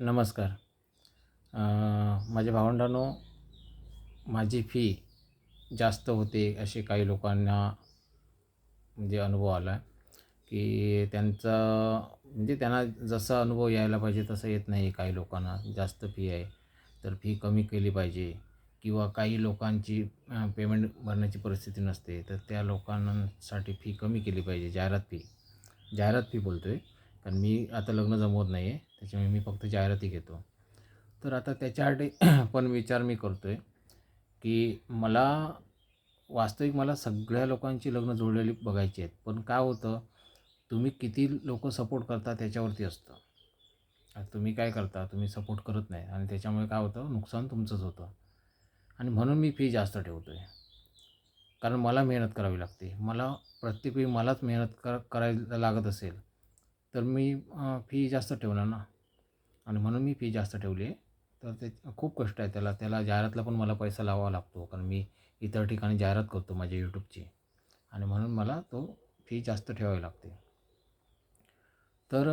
नमस्कार. माझ्या भावंडांनो माझी फी जास्त होते असे काही लोकांना म्हणजे अनुभव आला आहे की त्यांचा म्हणजे त्यांना जसा अनुभव यायला पाहिजे तसा येत नाही काही लोकांना. जास्त फी आहे. तर फी कमी केली पाहिजे किंवा काही लोकांची पेमेंट भरण्याची परिस्थिती नसते तर त्या लोकांसाठी फी कमी केली पाहिजे. जाहिरात फी जाहिरात फी बोलतो आहे कारण मी आता लग्न जमवत नाही आहे त्याच्यामुळे मी फक्त जाहिराती घेतो. तर आता त्याच्यासाठी पण विचार मी करतो आहे की मला वास्तविक मला सगळ्या लोकांची लग्न जुळलेली बघायची आहेत. पण काय होतं तुम्ही किती लोक सपोर्ट करता त्याच्यावरती असतं. आता तुम्ही काय करता तुम्ही सपोर्ट करत नाही. आणि त्याच्यामुळे काय होतं नुकसान तुमचंच होतं. आणि म्हणून मी फी जास्त ठेवतो आहे कारण मला मेहनत करावी लागते. मला प्रत्येक वेळी मलाच मेहनत कर करायला लागत असेल तर मी फी जास्त ठेवणार ना. आणि म्हणून मी फी जास्त ठेवली आहे. तर ते खूप कष्ट आहे त्याला. त्याला जाहिरातला पण मला पैसा लावावा लागतो. कारण मी इतर ठिकाणी जाहिरात करतो माझ्या यूट्यूबची आणि म्हणून मला तो फी जास्त ठेवावी लागते. तर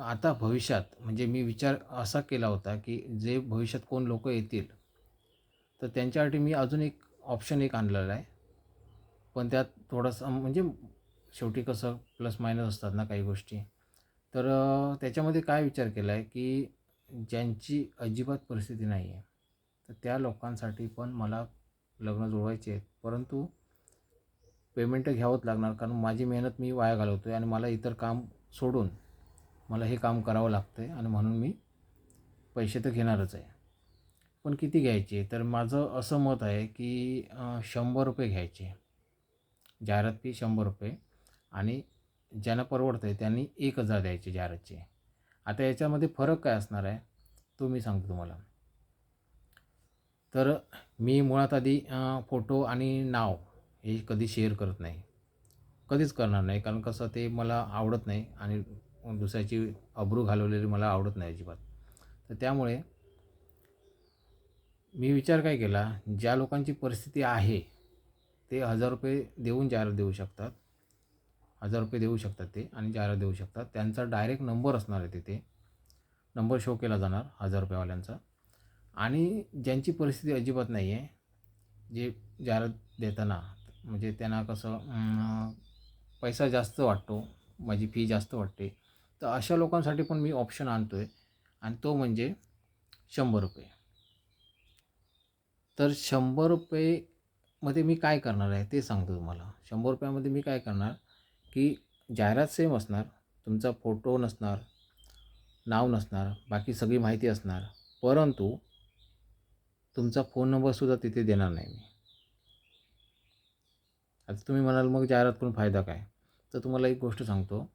आता भविष्यात म्हणजे मी विचार असा केला होता की जे भविष्यात कोण लोक येतील तर त्यांच्यासाठी मी अजून एक ऑप्शन एक आणलेला आहे. पण त्यात थोडंसं म्हणजे शेवटी कसं प्लस मायनस असतात ना काही गोष्टी. तर त्याच्यामध्ये काय विचार केला आहे की ज्यांची अजिबात परिस्थिती नाही आहे तर त्या लोकांसाठी पण मला लग्न जुळवायचे आहेत. परंतु पेमेंट घ्यावंच लागणार कारण माझी मेहनत मी वाया घालवतो आहे आणि मला इतर काम सोडून मला हे काम करावं लागतं आहे आणि म्हणून मी पैसे तर घेणारच आहे. पण किती घ्यायचे? तर माझं असं मत आहे की शंभर रुपये घ्यायचे. जाहिरात फी शंभर रुपये. आणि ज्यांना परवडतं आहे त्यांनी एक हजार द्यायचे जाहिरातचे आता याच्यामध्ये फरक काय असणार आहे? तो मी सांगतो तुम्हाला. तर मी मुळात आधी फोटो आणि नाव हे कधी शेअर करत नाही. कधीच करणार नाही. कारण कसं ते मला आवडत नाही आणि दुसऱ्याची अब्रू घालवलेली मला आवडत नाही अजिबात. तर त्यामुळे मी विचार काय केला? ज्या लोकांची परिस्थिती आहे ते हजार रुपये देऊन जाहिरात देऊ शकतात. हजार रुपये देऊ शकतात ते आणि जाहिरात देऊ शकतात. त्यांचा डायरेक्ट नंबर असणार आहे तिथे. नंबर शो केला जाणार हजार रुपयेवाल्यांचा. आणि ज्यांची परिस्थिती अजिबात नाही आहे जे जाहिरात देताना म्हणजे त्यांना कसं पैसा जास्त वाटतो माझी फी जास्त वाटते तर अशा लोकांसाठी पण मी ऑप्शन आणतो आहे आणि तो म्हणजे शंभर रुपये. तर शंभर रुपयेमध्ये मी काय करणार आहे ते सांगतो तुम्हाला. शंभर रुपयामध्ये मी काय करणार की जाहिरात सेम असणार तुमचा फोटो नसणार नाव नसणार बाकी सगळी माहिती असणार परंतु तुमचा फोन नंबरसुद्धा तिथे देणार नाही मी. आता तुम्ही म्हणाल मग जाहिरात करून फायदा काय? तर तुम्हाला एक गोष्ट सांगतो.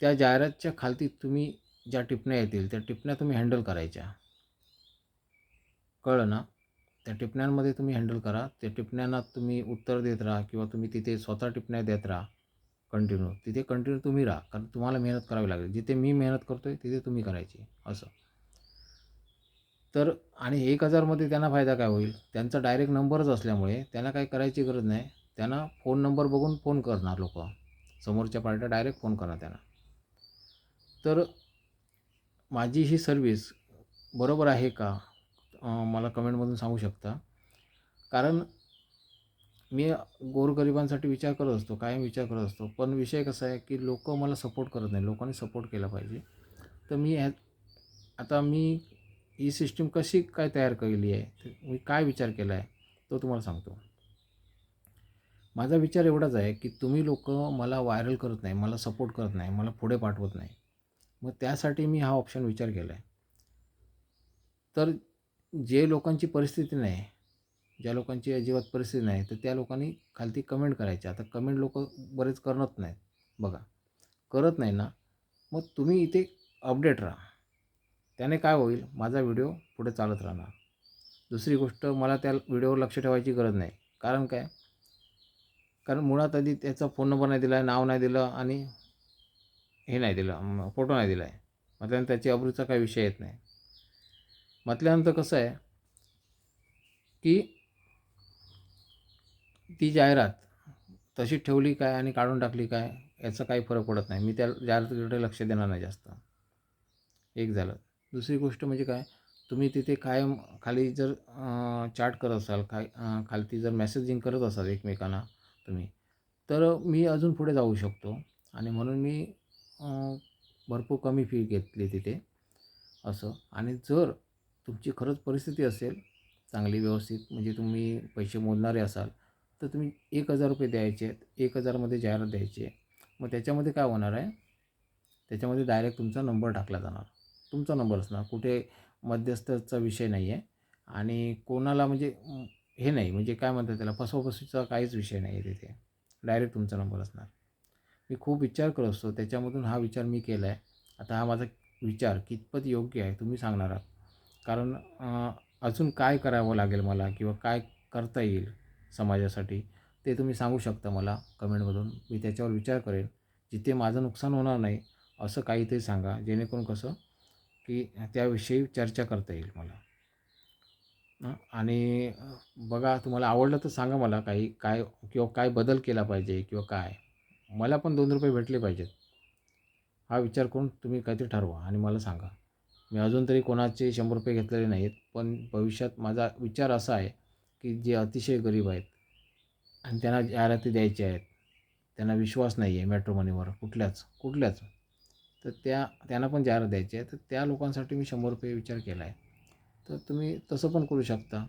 त्या जाहिरातच्या खालती तुम्ही ज्या टिपण्या येतील त्या टिपण्या तुम्ही हँडल करायच्या. कळलं ना? त्या टिपण्यांमध्ये तुम्ही हँडल करा. त्या टिपण्यांना तुम्ही उत्तर देत राहा किंवा तुम्ही तिथे स्वतः टिपण्या देत राहा कंटिन्यू. तिथे कंटिन्यू तुम्ही राहा. कारण तुम्हाला मेहनत करावी लागेल. जिथे मी मेहनत करतो आहे तिथे तुम्ही करायची. असं. तर आणि एक हजारमध्ये त्यांना फायदा काय होईल? त्यांचा डायरेक्ट नंबरच असल्यामुळे त्यांना काही करायची गरज नाही. त्यांना फोन नंबर बघून फोन करणार लोक. समोरच्या पार्ट्या डायरेक्ट फोन करणार त्यांना. तर माझी ही सर्विस बरोबर आहे का? मला कमेंटमधून सांगू शकता. कारण मी गोरगरिबांसाठी विचार करत असतो कायम विचार करत असतो. पण विषय कसा आहे की लोक मला सपोर्ट करत नाही लोकांनी सपोर्ट केला पाहिजे. तर मी ह्या आता मी ही सिस्टीम कशी काय तयार केली आहे मी काय विचार केला आहे तो तुम्हाला सांगतो. माझा विचार एवढाच आहे की तुम्ही लोक मला व्हायरल करत नाही मला सपोर्ट करत नाही मला पुढे पाठवत नाही. मग त्यासाठी मी हा ऑप्शन विचार केला आहे. तर जे लोकांची परिस्थिती नाही ज्या लोकांची अजिबात परिस्थिती नाही तर त्या लोकांनी खालती कमेंट करायच्या. आता कमेंट लोक बरेच करत नाहीत. बघा करत नाही ना मग तुम्ही इथे अपडेट राहा. त्याने काय होईल? माझा व्हिडिओ पुढे चालत राहणार. दुसरी गोष्ट मला त्या व्हिडिओवर लक्ष ठेवायची गरज नाही. कारण काय? कारण मुळात आधी त्याचा फोन नंबर नाही दिला आहे नाव नाही दिलं आणि हे नाही दिलं फोटो नाही दिला आहे मग त्याने त्याची अब्रूचा काही विषय येत नाही. म्हटल्यानंतर कसं आहे की ती जाहिरात तशी ठेवली काय आणि काढून टाकली काय याचा काही फरक पडत नाही. मी त्या जाहिरातीकडे लक्ष देणार नाही जास्त. एक झालं. दुसरी गोष्ट म्हणजे काय? तुम्ही तिथे कायम खाली जर चॅट करत असाल काय खालती जर मेसेजिंग करत असाल एकमेकांना तुम्ही तर मी अजून पुढे जाऊ शकतो. आणि म्हणून मी भरपूर कमी फी घेतली तिथे असं. आणि जर तुमची खरंच परिस्थिती असेल चांगली व्यवस्थित म्हणजे तुम्ही पैसे मोजणारे असाल तर तुम्ही एक हजार रुपये द्यायचे आहेत एक हजारमध्ये जाहिरात द्यायची आहे. मग त्याच्यामध्ये काय होणार आहे? त्याच्यामध्ये डायरेक्ट तुमचा नंबर टाकला जाणार. तुमचा नंबर असणार. कुठे मध्यस्थाचा विषय नाही आहे. आणि कोणाला म्हणजे हे नाही म्हणजे काय म्हणतात त्याला फसवाफसवीचा काहीच विषय नाही आहे तिथे. डायरेक्ट तुमचा नंबर असणार. मी खूप विचार करत असतो. त्याच्यामधून हा विचार मी केला आहे आता हा माझा विचार कितपत योग्य आहे तुम्ही सांगणार आहात. कारण अजून काय करावं लागेल मला किंवा काय करता येईल समाजासाठी ते तुम्ही सांगू शकता मला कमेंटमधून. मी त्याच्यावर विचार करेन जिथे माझं नुकसान होणार नाही असं काहीतरी सांगा जेणेकरून कसं की त्याविषयी चर्चा करता येईल मला. आणि बघा तुम्हाला आवडलं तर सांगा मला काही काय किंवा काय बदल केला पाहिजे किंवा काय. मला पण दोन रुपये भेटले पाहिजेत. हा विचार करून तुम्ही काहीतरी ठरवा आणि मला सांगा. मी अजून तरी कोणाचे शंभर रुपये घेतलेले नाहीत पण भविष्यात माझा विचार असा आहे की जे अतिशय गरीब आहेत आणि त्यांना जाहिराती द्यायच्या आहेत त्यांना विश्वास नाही आहे मेट्रो मनीवर कुठल्याच कुठल्याच. तर त्या त्यांना पण जाहिरात द्यायची आहे तर त्या लोकांसाठी मी शंभर रुपये विचार केला आहे. तर तुम्ही तसं पण करू शकता.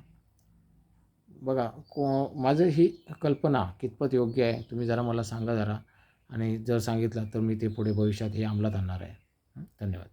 बघा को माझं ही कल्पना कितपत योग्य आहे तुम्ही जरा मला सांगा जरा. आणि जर सांगितलं तर मी ते पुढे भविष्यात हे अंमलात आणणार आहे. धन्यवाद.